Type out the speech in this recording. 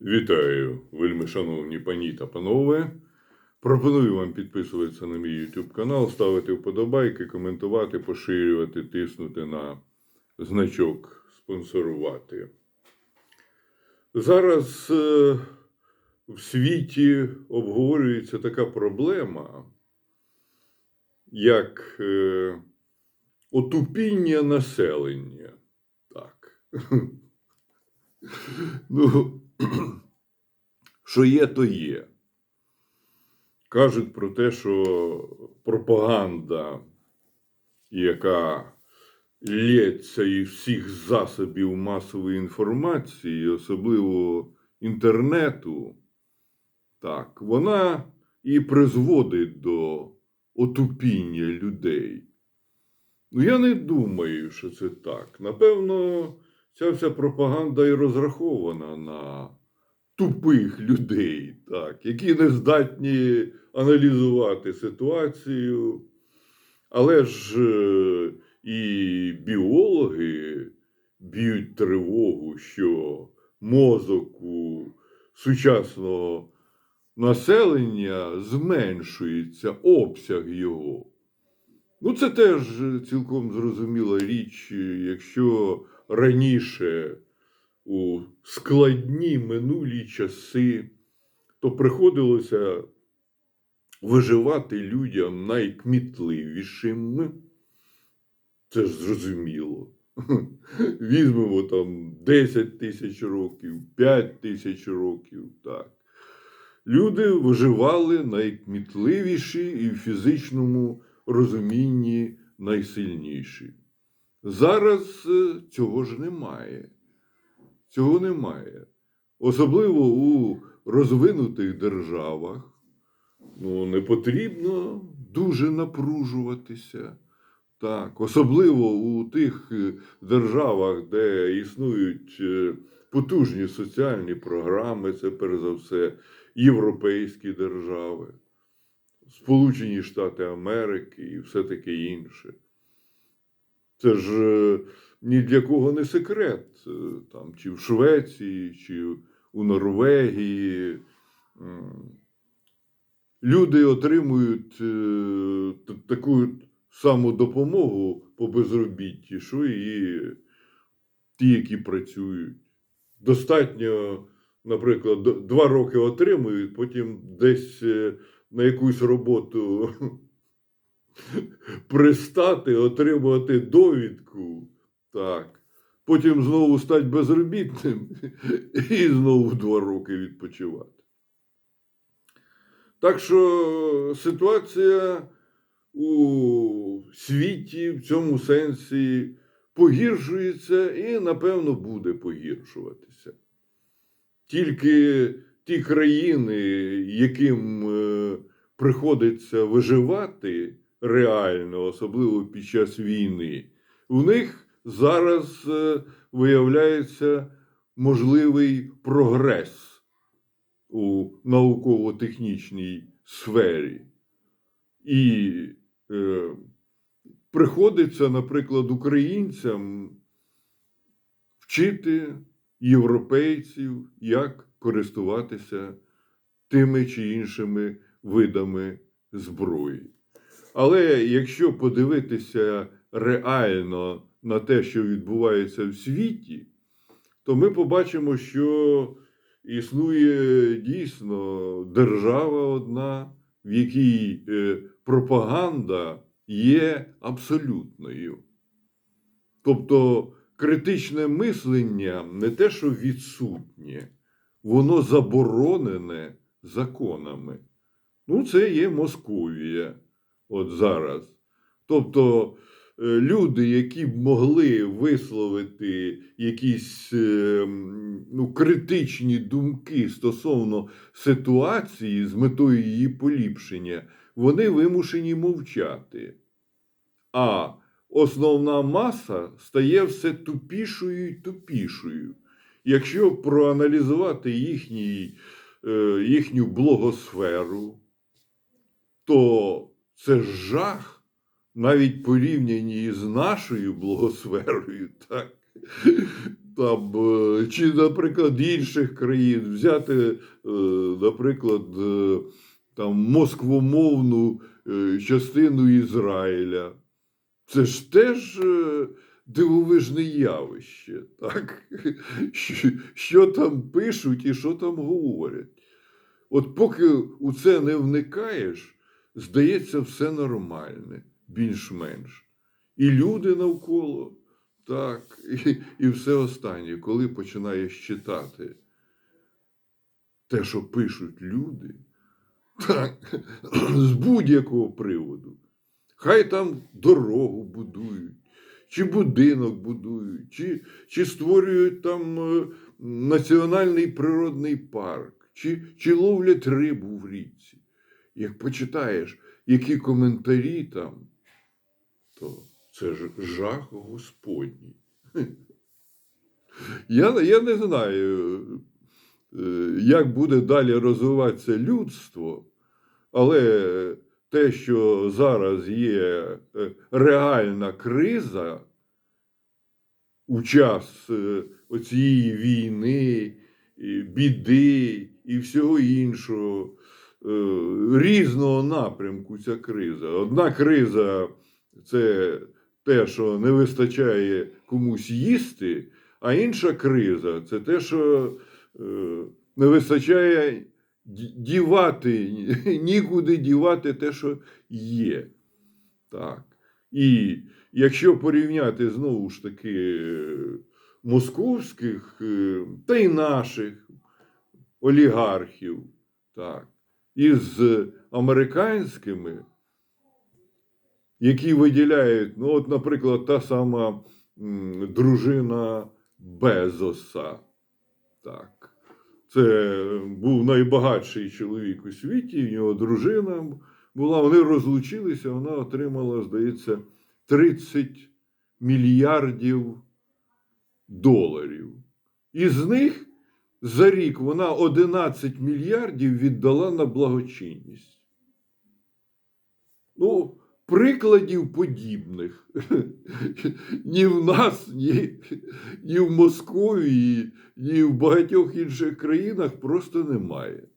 Вітаю, вельми шановні пані та панове. Пропоную вам підписуватися на мій YouTube канал, ставити вподобайки, коментувати, поширювати, тиснути на значок спонсорувати. Зараз е, в світі обговорюється така проблема, як е, отупіння населення. Так. Ну, що є, то є. Кажуть про те, що пропаганда, яка лється із всіх засобів масової інформації, особливо інтернету, так, вона і призводить до отупіння людей. Ну, я не думаю, що це так. Напевно, ця вся пропаганда і розрахована на тупих людей, так, які не здатні аналізувати ситуацію. Але ж е, і біологи б'ють тривогу, що мозок у сучасного населення зменшується, обсяг його. Ну, це теж цілком зрозуміла річ, якщо раніше у складні минулі часи, то приходилося виживати людям найкмітливішим. Це ж зрозуміло. Візьмемо там 10 тисяч років, 5 тисяч років. так. Люди виживали найкмітливіші і в фізичному розумінні найсильніші. Зараз е, цього ж немає. Цього немає. Особливо у розвинутих державах ну, не потрібно дуже напружуватися. Так, особливо у тих е, державах, де існують е, потужні соціальні програми, це перш за все європейські держави, Сполучені Штати Америки і все таке інше. Це ж е, ні для кого не секрет, е, там, чи в Швеції, чи у Норвегії. Люди отримують е, таку саму допомогу по безробітті, що і ті, які працюють. Достатньо, наприклад, два роки отримують, потім десь на якусь роботу пристати, отримувати довідку. Так. Потім знову стати безробітним і знову два роки відпочивати. Так що ситуація у світі в цьому сенсі погіршується і, напевно, буде погіршуватися. Тільки ті країни, яким приходиться виживати реально, особливо під час війни, у них зараз е, виявляється можливий прогрес у науково-технічній сфері. І е, приходиться, наприклад, українцям вчити європейців, як користуватися тими чи іншими видами зброї. Але якщо подивитися реально на те, що відбувається в світі, то ми побачимо, що існує дійсно держава одна, в якій е, пропаганда є абсолютною. Тобто критичне мислення не те, що відсутнє, воно заборонене законами. Ну, це є Московія от зараз. Тобто е, люди, які б могли висловити якісь е, ну, критичні думки стосовно ситуації з метою її поліпшення, вони вимушені мовчати. А основна маса стає все тупішою і тупішою. Якщо проаналізувати їхній, е, їхню блогосферу, то це жах навіть порівняні з нашою блогосферою, так? там, е, чи, наприклад, інших країн, взяти, е, наприклад, е, там, москвомовну частину Ізраїля. Це ж теж дивовижне явище, так? Що там пишуть і що там говорять. От поки у це не вникаєш, здається, все нормальне, більш-менш. І люди навколо, так, і, і все останнє, коли починаєш читати те, що пишуть люди, так, з будь-якого приводу. Хай там дорогу будують, чи будинок будують, чи, чи створюють там е, національний природний парк, чи, чи ловлять рибу в річці. Як почитаєш, які коментарі там, то це ж жах Господній. Я, я не знаю, е, як буде далі розвиватися людство, але те, що зараз є е, реальна криза у час е, оцієї війни, біди і всього іншого, різного напрямку ця криза. Одна криза це те, що не вистачає комусь їсти, а інша криза це те, що е, не вистачає дівати, нікуди дівати те, що є. Так. І якщо порівняти знову ж таки е, московських е, та й наших олігархів, так, із американськими, які виділяють, ну, от, наприклад, та сама дружина Безоса. Так. Це був найбагатший чоловік у світі, в нього дружина була. Вони розлучилися, вона отримала, здається, 30 мільярдів доларів. Із них за рік вона 11 мільярдів віддала на благочинність. Ну, прикладів подібних ні в нас, ні, ні в Московії, ні в багатьох інших країнах просто немає.